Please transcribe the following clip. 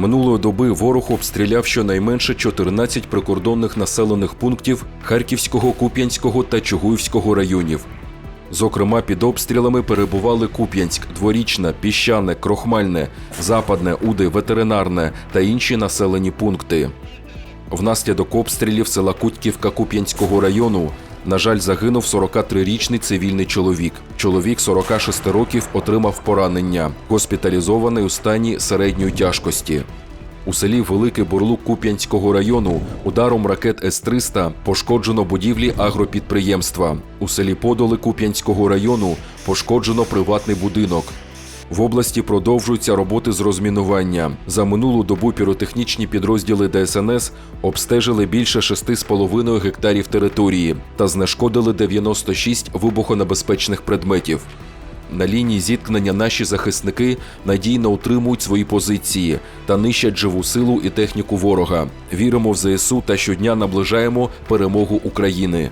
Минулої доби ворог обстріляв щонайменше 14 прикордонних населених пунктів Харківського, Куп'янського та Чугуївського районів. Зокрема, під обстрілами перебували Куп'янськ, Дворічна, Піщане, Крохмальне, Западне, Уди, Ветеринарне та інші населені пункти. Внаслідок обстрілів села Кутьківка Куп'янського району, на жаль, загинув 43-річний цивільний чоловік. Чоловік 46 років отримав поранення, госпіталізований у стані середньої тяжкості. У селі Великий Бурлук Куп'янського району ударом ракет С-300 пошкоджено будівлі агропідприємства. У селі Подоли Куп'янського району пошкоджено приватний будинок. В області продовжуються роботи з розмінування. За минулу добу піротехнічні підрозділи ДСНС обстежили більше 6,5 гектарів території та знешкодили 96 вибухонебезпечних предметів. На лінії зіткнення наші захисники надійно утримують свої позиції та нищать живу силу і техніку ворога. Віримо в ЗСУ та щодня наближаємо перемогу України.